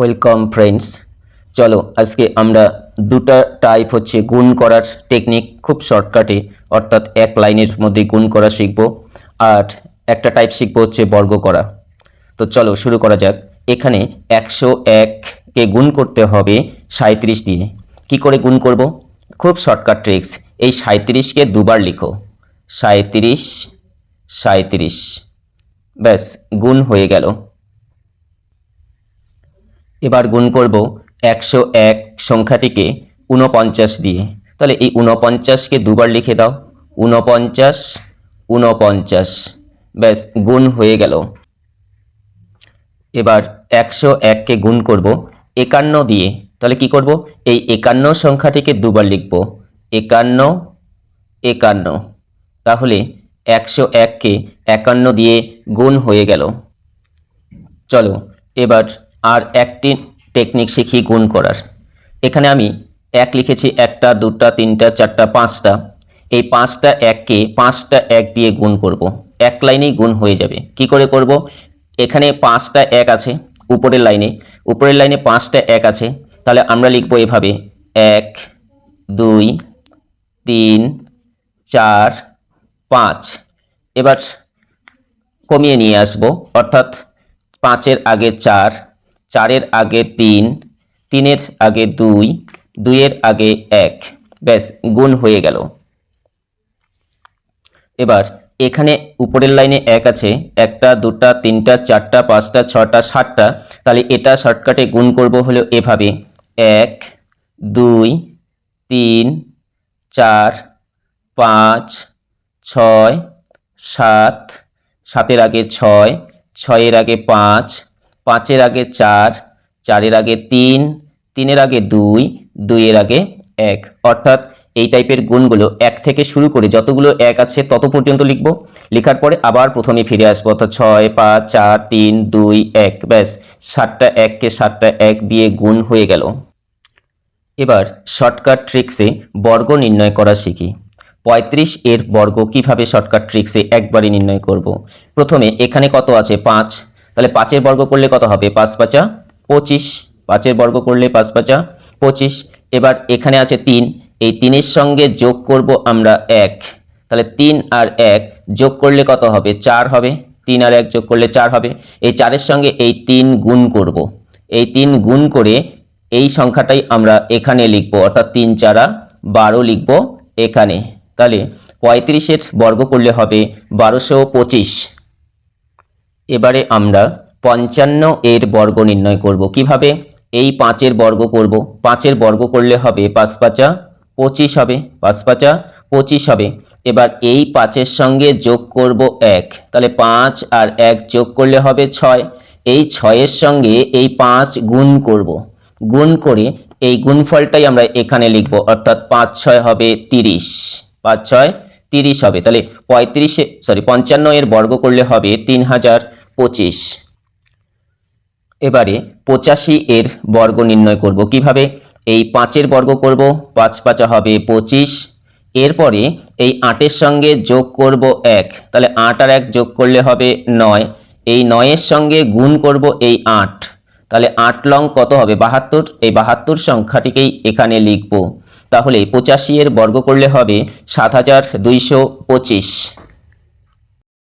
Welcome friends চলো, আজকে আমরা দুটা টাইপ হচ্ছে গুণ করার টেকনিক খুব শর্টকাটে অর্থাৎ এক লাইনের মধ্যে গুণ করা শিখব। আর একটা টাইপ শিখব হচ্ছে বর্গ করা। তো চলো, শুরু করা যাক। এখানে একশো এককে গুণ করতে হবে সাঁত্রিশ দিয়ে। কি করে গুণ করব? খুব শর্টকাট ট্রিক্স এই সাঁত্রিশকে দুবার লিখো। সাঁত্রিশ সাঁত্রিশ ব্যাস, গুণ হয়ে গেল। এবার গুণ করব একশো এক সংখ্যাটিকে ঊনপঞ্চাশ দিয়ে। তাহলে এই ঊনপঞ্চাশকে দুবার লিখে দাও। ঊনপঞ্চাশ ঊনপঞ্চাশ। ব্যাস, গুণ হয়ে গেল। এবার একশো এককে গুণ করব একান্ন দিয়ে। তাহলে কি করব? এই একান্ন সংখ্যাটিকে দুবার লিখব। একান্ন একান্ন। তাহলে একশো এককে একান্ন দিয়ে গুণ হয়ে গেল। চলো, এবার আর একটি টেকনিক শিখি গুণ করার। এখানে আমি এক লিখেছি, একটা, দুটা, তিনটা, চারটা, পাঁচটা। এই পাঁচটা এককে পাঁচটা এক দিয়ে গুণ করব। এক লাইনেই গুণ হয়ে যাবে। কি করে করব? এখানে পাঁচটা এক আছে, উপরের লাইনে। উপরের লাইনে পাঁচটা এক আছে, তাহলে আমরা লিখব এভাবে। এক, দুই, তিন, চার, পাঁচ। এবার কমিয়ে নিয়ে আসব, অর্থাৎ পাঁচের আগে চার চারের আগে তিন, তিনের আগে দুই, দুইয়ের আগে এক। ব্যাস, গুণ হয়ে গেল। এবার, এখানে উপরের লাইনে এক আছে, একটা, দুটা, তিনটা, চারটা, পাঁচটা, ছটা, সাতটা, তাহলে এটা শর্টকাটে গুণ করব হলো এভাবে। এক, দুই, তিন, চার, পাঁচ, ছয়, সাত, সাতের আগে ছয়, ছয়ের আগে পাঁচ পাঁচের আগে চার, চারের আগে তিন, তিনের আগে দুই, দুইয়ের আগে এক। অর্থাৎ এই টাইপের গুণগুলো এক থেকে শুরু করে যতগুলো এক আছে তত পর্যন্ত লিখব। লেখার পরে আবার প্রথমে ফিরে আসব। অর্থাৎ ছয়, পাঁচ, চার, তিন, দুই, এক। ব্যাস, সাতটা এককে সাতটা এক দিয়ে গুণ হয়ে গেল। এবার শর্টকাট ট্রিক্সে বর্গ নির্ণয় করা শিখি। পঁয়ত্রিশ এর বর্গ কীভাবে শর্টকাট ট্রিক্সে একবারে নির্ণয় করব। প্রথমে এখানে কত আছে? পাঁচ তাহলে পাঁচের বর্গ করলে কত হবে? পাঁচ পাঁচা, পঁচিশ। পাঁচের বর্গ করলে পাঁচ পাঁচা, পঁচিশ। এবার এখানে আছে তিন। এই তিনের সঙ্গে যোগ করব আমরা এক। তাহলে তিন আর এক যোগ করলে কত হবে? চার হবে। তিন আর এক যোগ করলে চার হবে। এই চারের সঙ্গে এই তিন গুণ করব। এই তিন গুণ করে এই সংখ্যাটাই আমরা এখানে লিখব। অর্থাৎ তিন চারা বারো লিখব এখানে। তাহলে পঁয়ত্রিশের বর্গ করলে হবে বারোশো পঁচিশ। এবারে আমরা পঞ্চান্ন এর বর্গ নির্ণয় করব। কীভাবে? এই পাঁচের বর্গ করব। পাঁচের বর্গ করলে হবে পাঁচ পাঁচা পঁচিশ হবে পাঁচ পাঁচা পঁচিশ হবে। এবার এই পাঁচের সঙ্গে যোগ করব এক। তাহলে পাঁচ আর এক যোগ করলে হবে ছয়। এই ছয়ের সঙ্গে এই পাঁচ গুণ করব। গুণ করে এই গুণফলটাই আমরা এখানে লিখব। অর্থাৎ পাঁচ ছয় হবে তিরিশ। পাঁচ ছয় তিরিশ হবে। তাহলে পঁয়ত্রিশে সরি পঞ্চান্ন এর বর্গ করলে হবে তিন হাজার। পঁচিশ। এবারে পঁচাশি এর বর্গ নির্ণয় করব কীভাবে? এই পাঁচের বর্গ করব, পাঁচ পাঁচা হবে পঁচিশ। এরপরে এই আটের সঙ্গে যোগ করব এক। তাহলে আট আর এক যোগ করলে হবে নয়। এই নয়ের সঙ্গে গুণ করব এই আট। তাহলে আট লং কত হবে? বাহাত্তর। এই বাহাত্তর সংখ্যাটিকেই এখানে লিখব। তাহলে পঁচাশি এর বর্গ করলে হবে সাত হাজার দুইশো পঁচিশ।